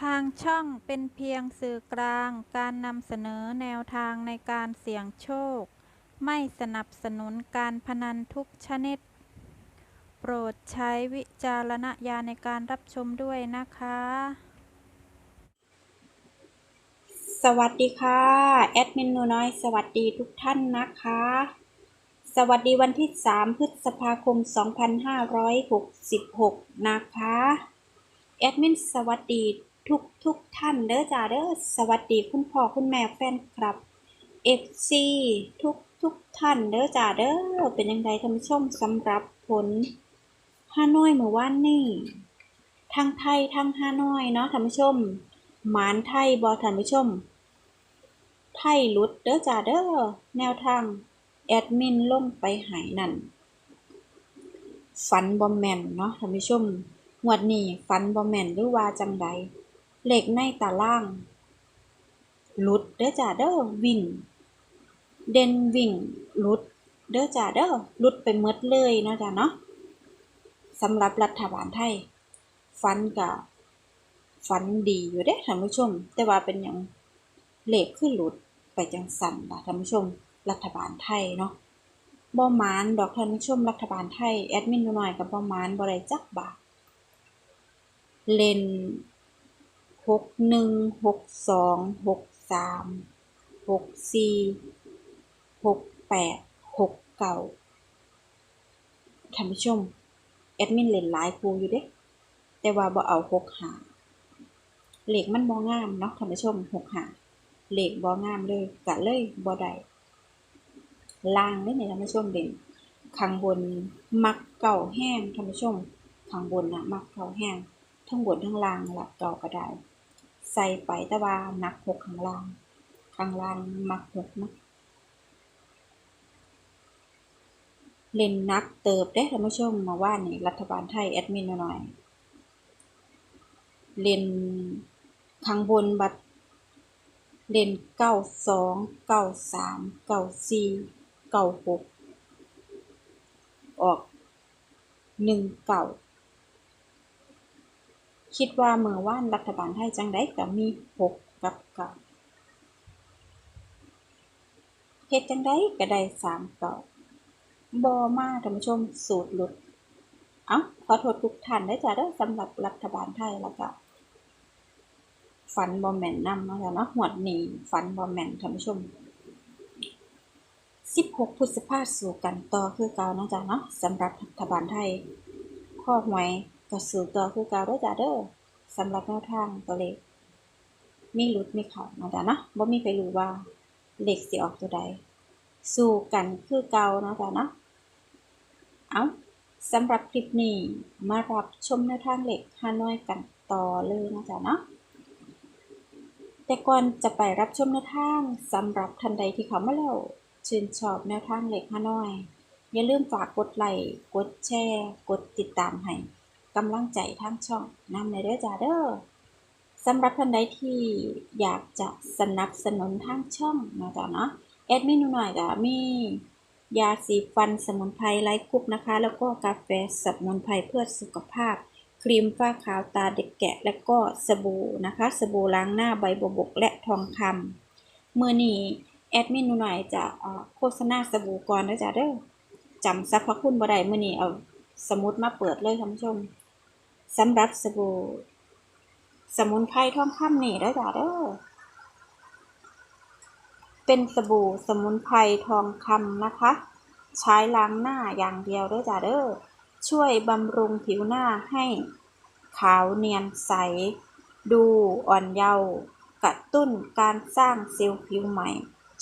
ทางช่องเป็นเพียงสื่อกลางการนำเสนอแนวทางในการเสี่ยงโชค ไม่สนับสนุนการพนันทุกชนิด โปรดใช้วิจารณญาณในการรับชมด้วยนะคะ สวัสดีค่ะ แอดมินหนูน้อยสวัสดีทุกท่านนะคะ สวัสดีวันที่ 3 พฤษภาคม 2566 นะคะแอดมินสวัสดี ทุกทุกท่านเด้อจ้าเด้อสวัสดีคุณพ่อคุณแม่แฟนคลับ FC ทุกทุกท่านเด้อจ้าเด้อเป็นยังไงท่านผู้ชมสำหรับผลฮานอยเมื่อวานนี้ทางไทยทางฮานอยเนาะท่านผู้ชม หมานไทยบอท่านผู้ชม ไทยลุดเด้อจ้าเด้อแนวทางแอดมินลงไปหายนั่นฝันบอมแมนเนาะท่านผู้ชมงวดนี้ฝันบอมแมนหรือว่าจังใด เหล็กในตาล่างลุดเด้อจ้าเด้อวิ่ง เด่นวิ่งลุดเด้อจ้าเด้อลุดไปหมดเลยเนาะจ้าเนาะสำหรับรัฐบาลไทยฝันกับฝันดีอยู่เด้ท่านผู้ชม แต่ว่าเป็นอย่างเหลขขึ้นหลุดไปจังสันล่ะท่านผู้ชม รัฐบาลไทยเนาะบ่มานดอกท่านผู้ชมรัฐบาลไทยแอดมินหน่อยกับบ่มานบ่ได้จักบาทเลน หกหนึ่งหกสองหกสามหกสี่หกแปดหกเก้าท่านผู้ชม แอดมินเล่นหลายคูอยู่เด้แต่ว่าบ่เอาหกหาเหล็กมันบ่งามเนาะท่านผู้ชมหกหาเหล็กบ่งามเลยกะเลยบ่ได้ล่างนี่เนี่ยท่านผู้ชมเด่นข้างบนมักเก่าแห้งท่านผู้ชมข้างบนนะมักเก่าแห้งทั้งบนทั้งล่างหลักเก่าก็ได้ ใส่ไปแต่ว่านักหกข้างล่าง ข้างล่างมักหกนะเล่นนักเติบได้ท่านผู้ชมมาว่านี่รัฐบาลไทยแอดมินหน่อยเล่นข้างบนบัตรเล่นเก้าสองเก้าสามเก้าสี่เก้าหกออกหนึ่งเก้า คิดว่าเมื่อว่านรัฐบาลไทยจังได้ก็มีหกกับเก้าเฮ็ดจังได้ก็ได้สามเก้าบอมาท่านผู้ชมสูตรหลุด เอ้าขอโทษทุกท่านได้จ้ะเด้อสำหรับรัฐบาลไทยแล้วก็ฝันบอมแมนนำมาแล้วเนาะหวดนี้ฝันบอมแมนท่านผู้ชม16พฤษภาสู่กันต่อคือเก่านะจ๊ะเนาะสำหรับรัฐบาลไทย ข้อหวย ก็สู่ต่อคือเก่าด้อจ้ะเด้อสำหรับแนวทางตัวเลขมีหลุดมีเขานะจ๊ะเนาะบ่มีใครรู้ว่าเลขสิออกตัวใด สู่กันคือเก่านะจ๊ะเนาะเอาสำหรับคลิปนี้มารับชมแนวทางเหล็กฮานอยกันต่อเลยนะจ๊ะเนาะแต่ก่อนจะไปรับชมแนวทางสำหรับท่านใดที่เขามาแล้วชื่นชอบแนวทางเหล็กฮานอย อย่าลืมฝากกดไลค์กดแชร์ กดติดตามให้ กำลังใจทางช่องนำในเด้อจ้าเด้อสำหรับท่านใดที่อยากจะสนับสนุนทางช่องนะจ๊ะเนาะแอดมินหน่อยก็มียาสีฟันสมุนไพรไร้คุกนะคะ แล้วก็กาแฟสมุนไพรเพื่อสุขภาพ ครีมฝ้าขาวตาเด็กแกะ และก็สบู่นะคะ สบู่ล้างหน้าใบบวบกและทองคำเมื่อนี้แอดมินหน่อยจะโฆษณาสบู่ก่อนนะจ๊ะเด้อจำสรรพคุณบ่ได้เมื่อนี้เอาสมุดมาเปิดเลยท่านผู้ชม สำหรับสบู่ สมุนไพรทองคำนี่นะจ๊ะเด้อเป็นสบู่สมุนไพรทองคำนะคะ ใช้ล้างหน้าอย่างเดียวด้จ้ะเด้อช่วยบำรุงผิวหน้าให้ขาวเนียนใส ดูอ่อนเยาว์กระตุ้นการสร้างเซลล์ผิวใหม่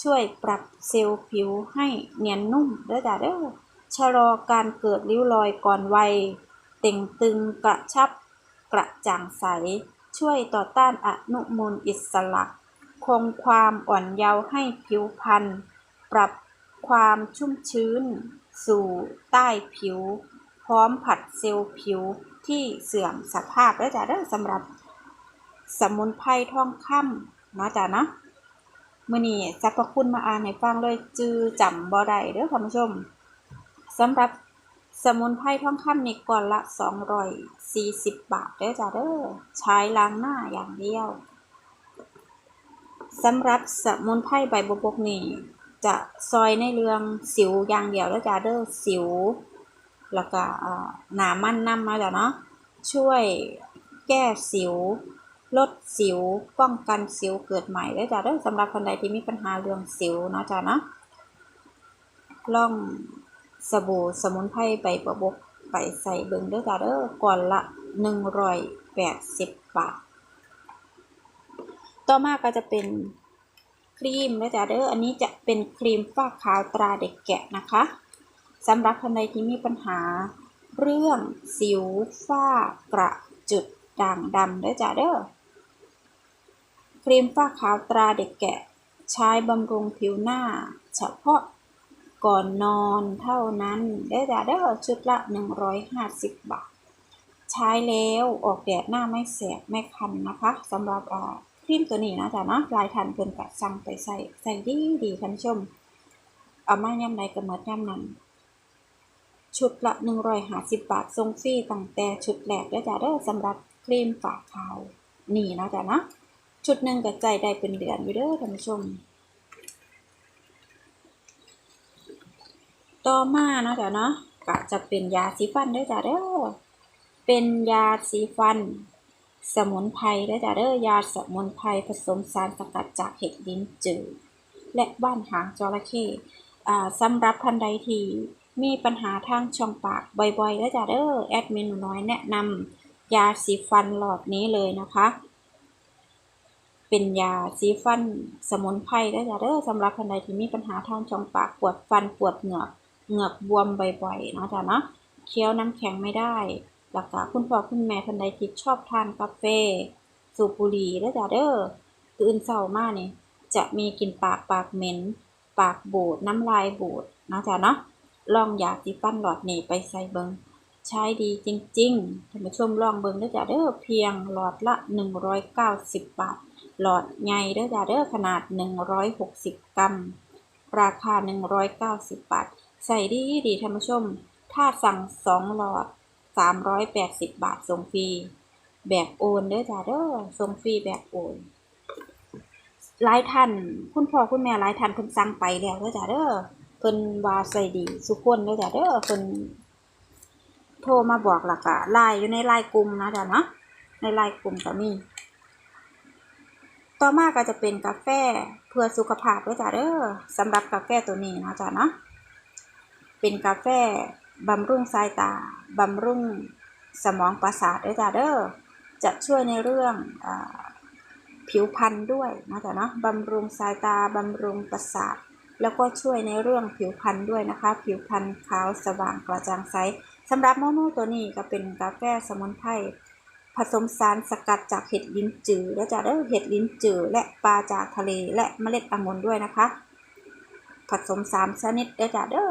ช่วยปรับเซลล์ผิวให้เนียนนุ่มด้วยจ้ะเด้อชะลอการเกิดริ้วรอยก่อนวัย เต่งตึงกระชับกระจ่างใส ช่วยต่อต้านอนุมูลอิสระ คงความอ่อนเยาว์ให้ผิวพรรณปรับความชุ่มชื้น สู่ใต้ผิว พร้อมผัดเซลล์ผิวที่เสื่อมสภาพแล้วจ้ะเด้อสำหรับสมุนไพรทองคำเนาะจ้ะเนาะมื่อนี้สรรพคุณมาอ่านให้ฟังเลยจือจำบ่ได้เด้อท่านผู้ชมสำหรับ สมุนไพรทองคำนี่ก่อนละ 240 บาทเด้อจ้าเด้อใช้ล้างหน้าอย่างเดียวสำหรับสมุนไพรใบบัวบกนี่จะซอยในเรื่องสิวอย่างเดียวเด้อจ้าเด้อสิว แล้วก็หนามันน้ำมาจ้ะเนาะช่วยแก้สิว ลดสิวป้องกันสิวเกิดใหม่เด้อจ้าเด้อสำหรับคนใดที่มีปัญหาเรื่องสิวเนาะจ้าเนาะลอง สบู่สมุนไพรใบบัวบกไปใส่เบิ่งเด้อจ้าเด้อก่อนละ 180 บาท ต่อมาก็จะเป็นครีมนะจ๊ะเด้ออันนี้จะเป็นครีมฝ้าขาวตราเด็กแกะนะคะสำหรับคนใดที่มีปัญหา เรื่องสิวฝ้ากระจุดด่างดำด้อจ้ะเด้อครีมฝ้าขาวตราเด็กแกะ ใช้บำรุงผิวหน้า เฉพาะ ก่อนนอนเท่านั้นได้จ้ะเด้อชุดละ 150 บาท ใช้แล้วออกแดดหน้าไม่แสบไม่คันนะคะสำหรับครีมตัวนี้นะจ๊ะเนาะลายทันเพิ่นกะสั่งไปใส่ใส่ดีดีท่านชม เอามาย่ำใดก็หมดย่ำนั้นชุดละ 150 บาททรงฟรีตั้งแต่ชุดแรกเด้จ้ะเด้สำหรับครีมฝาขาวนี่นะจ๊ะนะชุดหนึ่งก็ใจได้เป็นเดือนอยู่เด้อท่านผู้ชม ต่อมาเนาะจ้ะเนาะก็จะเป็นยาสีฟันเด้จ้ะเด้อเป็นยาสีฟัน สมุนไพรเด้จ้ะเด้อยาสมุนไพรผสมสารสกัดจากเห็ดลิ้นจือและบ้านหางจระเข้อ่าสำหรับท่านใดที่มีปัญหาทางช่องปากบ่อยๆเด้จ้ะเด้อแอดมินน้อยแนะนำยาสีฟันหลอดนี้เลยนะคะ เป็นยาสีฟันสมุนไพรเด้จ้ะเด้อสำหรับท่านใดที่มีปัญหาทางช่องปากปวดฟันปวดเหงือก เหงือกบวมบ่อยๆเนาะจ้ะเนาะเคี้ยวน้ำแข็งไม่ได้แล้วก็คุณพ่อคุณแม่ท่านใดที่ชอบทานกาแฟ สูบบุหรี่เด้อจ้ะเด้อตื่นเช้ามานี่จะมีกลิ่นปากปากเหม็น ปากบูดน้ำลายบูดนะจ้ะเนาะลองยาสีฟันหลอดนี้ไปใส่เบิงใช้ดีจริงๆท่านผู้ชมลองเบิงเด้อจ้ะเด้อเพียงหลอดละ 190 บาท หลอดใหญ่เด้อจ้ะเด้อขนาด 160 กรัม ราคา 190 บาท ใส่ดีดีท่านผู้ชม ถ้าสั่ง2หลอด380บาทส่งฟรี แบบโอนเด้อจ้าเด้อส่งฟรีแบบโอนหลายท่านคุณพ่อคุณแม่หลายท่านเพิ่นสั่งไปแล้วเด้อจ้าเด้อเพิ่นว่าใส่ดีสุกคนเด้อจ้าเด้อเพิ่นโทรมาบอกและก็ไลน์อยู่ในไลน์กลุ่มนะจ้าเนาะในไลน์กลุ่มก็มีต่อมาก็จะเป็นกาแฟเพื่อสุขภาพด้วยจ้าเด้อสำหรับกาแฟตัวนี้นะจ้าเนาะ เป็นกาแฟบำรุงสายตาบำรุงสมองประสาทด้วยจ้าเด้อจะช่วยในเรื่องอผิวพรรณด้วยนะจ้าเนาะบำรุงสายตาบำรุงประสาท แล้วก็ช่วยในเรื่องผิวพรรณด้วยนะคะ ผิวพรรณขาวสว่างกระจ่างใสสำหรับโมโมตัวนี้ก็เป็นกาแฟสมุนไพรผสมสารสกัดจากเห็ดลิ้นจือและจากเด้เห็ดลิ้นจือและปลาจากทะเลและเมล็ดองุ่นด้วยนะคะ ผสมสามชนิดและจากเด้อ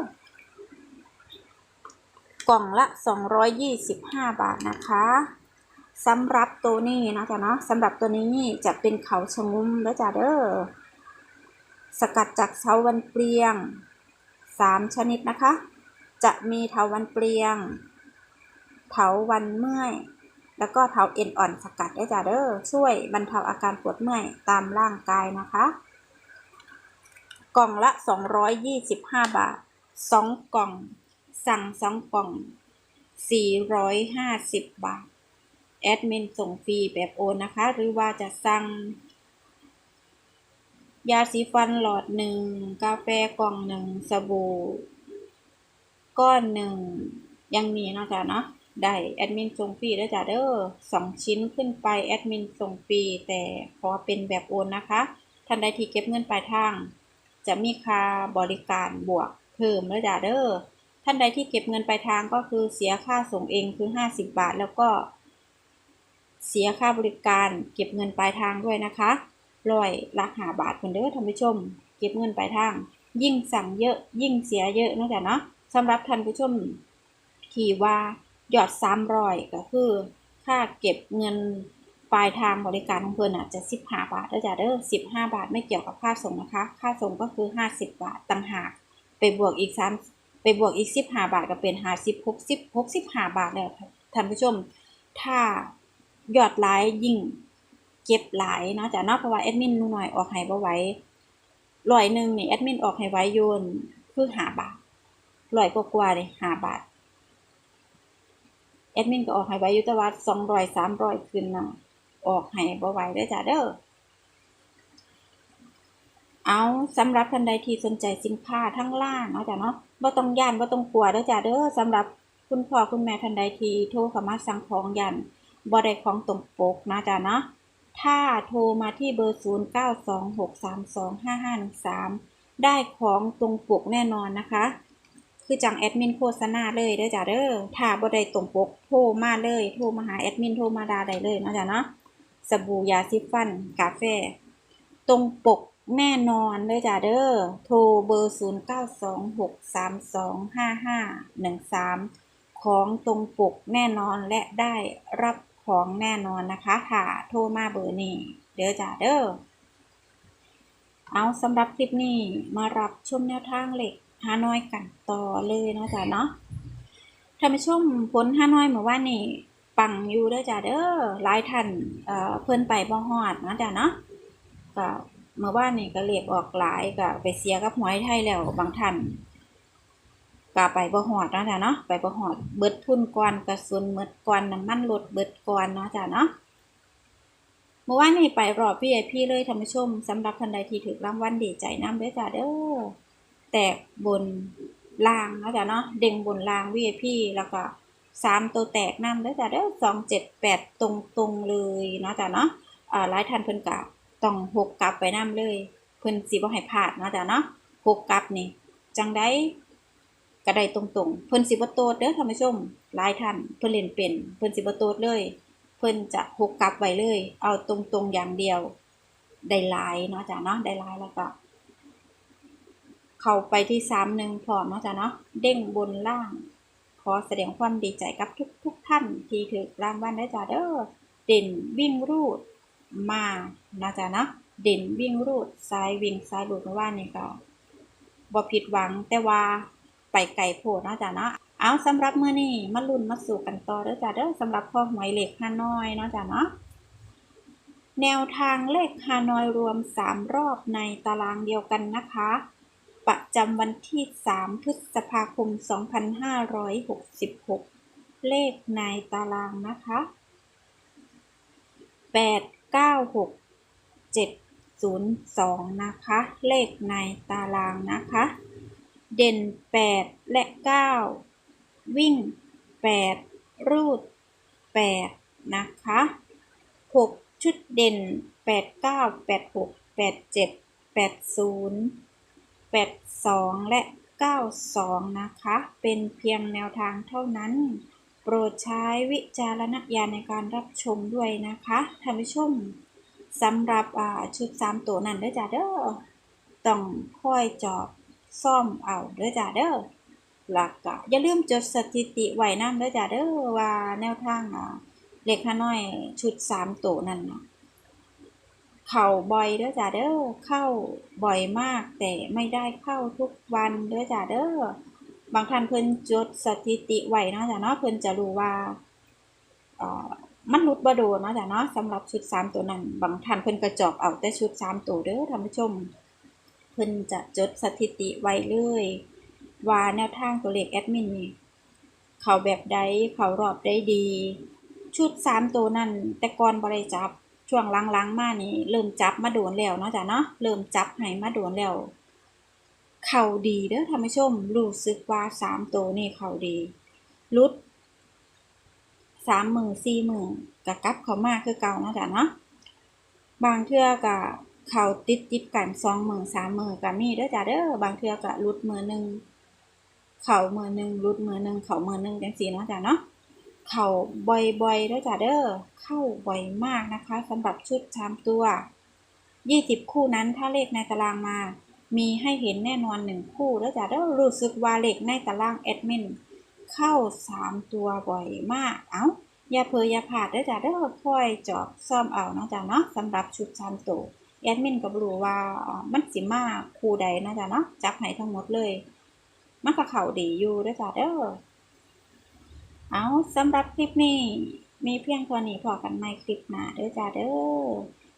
กล่องละ 225 บาทนะคะสำหรับตัวนี้นะจ๊ะเนาะสำหรับตัวนี้นี่จะเป็นเขาชะงุมและจากเด้อสกัดจากเถาวันเปลียง 3 ชนิดนะคะ จะมีเถาวันเปลียง เถาวันเมื่อย แล้วก็เทาเอ็นอ่อนสกัดได้จ้ะเด้อช่วยบรรเทาอาการปวดเมื่อยตามร่างกายนะคะ กล่องละ 225 บาท 2 กล่อง สั่ง2กล่อง 450 บาท แอดมินส่งฟรีแบบโอนนะคะ หรือว่าจะสั่ง ยาสีฟันหลอดหนึ่ง กาแฟกล่องหนึ่ง สบู่ ก้อนหนึ่ง ยังมีนะจ๊ะเนาะได้แอดมินส่งฟรีได้จ้ะเด้อสองชิ้นขึ้นไปแอดมินส่งฟรีแต่ขอเป็นแบบโอนนะคะท่านใดที่เก็บเงินปลายทาง จะมีค่าบริการบวกเพิ่มเลยจ้ะเด้อ ท่านใดที่เก็บเงินปลายทางก็คือเสียค่าส่งเองคือ 50 บาท แล้วก็ เสียค่าบริการ เก็บเงินปลายทางด้วยนะคะร้อยละหาบาทเหมือนเด้อท่านผู้ชม เก็บเงินปลายทาง ยิ่งสั่งเยอะยิ่งเสียเยอะนะจ้ะเนาะสำหรับท่านผู้ชมที่ว่ายอดสามร้อยก็คือ ค่าเก็บเงินปลายทางบริการของเพิ่นอะจะสิบห้าบาทแล้วจ้ะเด้อสิบห้าบาทไม่เกี่ยวกับค่าส่งนะคะ ค่าส่งก็คือห้าสิบบาทต่างหาก ไปบวกอีกสาม ไปบวกอีก15บาทก็เป็น50 60 65บาทแล้วท่านผู้ชม ถ้ายอดหลายยิ่งเก็บหลายเนาะจ้ะเนาะเพราะว่าแอดมินหนูน้อยออกให้บ่ไหวร้อยหนึ่งนี่แอดมินออกให้ไว้โยนคือ5บาทร้อยกว่าเลย5บาทแอดมินก็ออกให้ไว้อยู่แต่ว่า200 300ขึ้นนะออกให้บ่ไวเด้จ้ะเด้อเอาสำหรับท่านใดที่สนใจสินค้าทั้งล่างเนาะจ้ะเนาะ บ่ต้องย่านบ่ต้องกลัวเด้อจ้ะเด้อสำหรับคุณพ่อคุณแม่ท่านใดที่โทรเข้ามาสั่งของย่านบ่ได้ของตรงปกนะจ้ะเนาะถ้าโทรมาที่เบอร์ 0926325513 ได้ของตรงปกแน่นอนนะคะ คือจังแอดมินโฆษณาเลยเด้อจ้ะเด้อถ้าบ่ได้ตรงปกโทรมาเลยโทรมาหาแอดมินโทรมาดาได้เลยนะจ้ะเนาะสบู่ยาสีฟัน กาแฟ ตรงปก แน่นอนเลยจ้ะเด้อ โทรเบอร์ 0926325513 ของตรงปกแน่นอนและได้รับของแน่นอนนะคะถ้าโทรมาเบอร์นี้ เด้อจ้ะเด้อ เอาสำหรับคลิปนี้มารับชมแนวทางเหล็กฮานอยกันต่อเลยเนาะจ้ะเนาะท่านผู้ชมผลฮานอยเมื่อวานนี้ปังอยู่เด้อจ้ะเด้อหลายท่านเอ่อเพิ่นไปบ่ฮอดนะจ้ะเนาะก็ เมื่อวานนี้ก็เรียกออกหลายก็ไปเสียกับหวยไทยแล้วบางท่านก็ไปบ่ฮอดนะจ้ะเนาะไปบ่ฮอดเบิดทุนก่อนกระสุนเบิดก่อนน้ำมันรถเบิดก่อนเนาะจ้ะเนาะเมื่อวานนี้ไปรอบ VIP เลยท่านผู้ชมสำหรับท่านใดที่ถือรางวัลดีใจน้ำเด้อจ้าเด้อแตกบนล่างเนาะจ้ะเนาะเด้งบนล่าง VIP แล้วก็สามตัวแตกน้ำเด้จ้าเด้อสองเจ็ดแปดตรงตรงๆเลยเนาะจ้ะเนาะอ่าหลายท่านเพิ่นกะ ต้องหกกลับไปนำเลย เพิ่อนสิบ่ให้พลาดเนาะจ้ะเนาะหกกลับนี่ จังได้ก็ไดตรงๆ เพิ่อนสิบ่โตดเด้อท่านผู้ชมหลายท่านเพิ่อนเล่นเป็น เพิ่อนสิบ่โตดเลย เพิ่อนจะหกกลับไว้เลย เอาตรงๆอย่างเดียว ได้หลายเนาะจ้ะเนาะได้หลายแล้วก็เข้าไปที่สามหนึ่งพร้อมเนาะจ้ะเนาะเด้งบนล่าง ขอแสดงความดีใจกับทุกทุกๆท่านที่ถือรางวัลได้จ้ะเด้อเด่นวิ่งรูด มานะจ๊ะเนาะเด่นวิ่งรูดซ้ายวิ่งซ้ายรูดเมื่อวานนี่ก็บ่ผิดหวังแต่ว่าไปไก่โพดนะจ้ะเนาะเอาสำหรับมื้อนี้มาลุ้นมาสู่กันต่อเด้อจ้ะเด้อสำหรับข้อหวยเลขฮานอยเนาะจ้ะเนาะแนวทางเลขฮานอยรวม 3 รอบในตารางเดียวกันนะคะ ประจำวันที่ 3 พฤษภาคม 2566 เลขในตารางนะคะ 8 9 6 7 0 2 นะคะ เลขในตารางนะคะ เด่น 8 และ 9 วิ่ง 8 รูด 8 นะคะ 6 ชุดเด่น 8 9 8 6 8 7 8 0 8 2 และ 92 นะคะ เป็นเพียงแนวทางเท่านั้น โปรดใช้วิจารณญาณในการรับชมด้วยนะคะท่านผู้ชมสำหรับชุด3ตัวนั้นเด้อจ้าเด้อต้องค่อยจอบซ่อมเอาเด้อจ้าเด้อหลักก็อย่าลืมจดสถิติไว้นำเด้อจ้าเด้อว่าแนวทางเลขฮานอยชุด3ตัวนั้นนะเข้าบ่อยเด้อจ้าเด้อเข้าบ่อยมากแต่ไม่ได้เข้าทุกวันเด้อจ้าเด้อ บางท่านเพิ่นจดสถิติไว้เนาะจ้ะเนาะเพิ่นจะรู้ว่าเอ่อมันหลุดบ่โดนเนาะจ้ะเนาะสำหรับชุด 3 ตัวนั้นบางท่านเพิ่นก็จอบเอาแต่ชุด 3 ตัวเด้อท่านผู้ชม เพิ่นจะจดสถิติไว้เลย ว่าแนวทางตัวเลขแอดมินนี่เขาแบบใดเขารอบได้ดี ชุด 3 ตัวนั้นแต่ก่อนบ่ได้จับช่วงหลังๆมานี่เริ่มจับมาโดนแล้วเนาะจ้ะเนาะเริ่มจับให้มาโดนแล้ว เข่าดีเด้อท่านผู้ชมรู้สึกว่าสามตัวนี่เข่าดีรุดสามหมือสี่หมือกะกลับเขามากคือเก่าเนาะจ้ะเนาะบางเทื่อกะเข่าติดติดกันสองหมือสามหมือกะมีเด้อจ้ะเด้อบางเทื่อกะรุดมือหนึ่งเข่ามือหนึ่งรุดมือหนึ่งเข่ามือหนึ่งจังสี่เนาะจ้ะเนาะเข่าบ่อยๆด้วยจ้ะเด้อเข้าบ่อยมากนะคะสำหรับชุดชามตัว 20 คู่นั้นถ้าเลขในตารางมา มีให้เห็นแน่นอนหนึ่งคู่แล้วจ้ะเด้อรู้สึกว่าเลขในตารางแอดมินเข้า 3 ตัวบ่อยมาก เอ้าอย่าเพออย่าพลาดเด้อจ้ะเด้อค่อยจอบซ่อมเอานะจ้ะเนาะสำหรับชุดชามตัวแอดมินก็บรู้ว่ามันสิมาคู่ใดนะจ้ะเนาะจับให้ทั้งหมดเลย มันก็เข้าดีอยู่เด้อจ้าเด้อเอาสำหรับคลิปนี้ มีเพียงเท่านี้พอกันใหม่คลิปหน้าเด้อจ้าเด้อ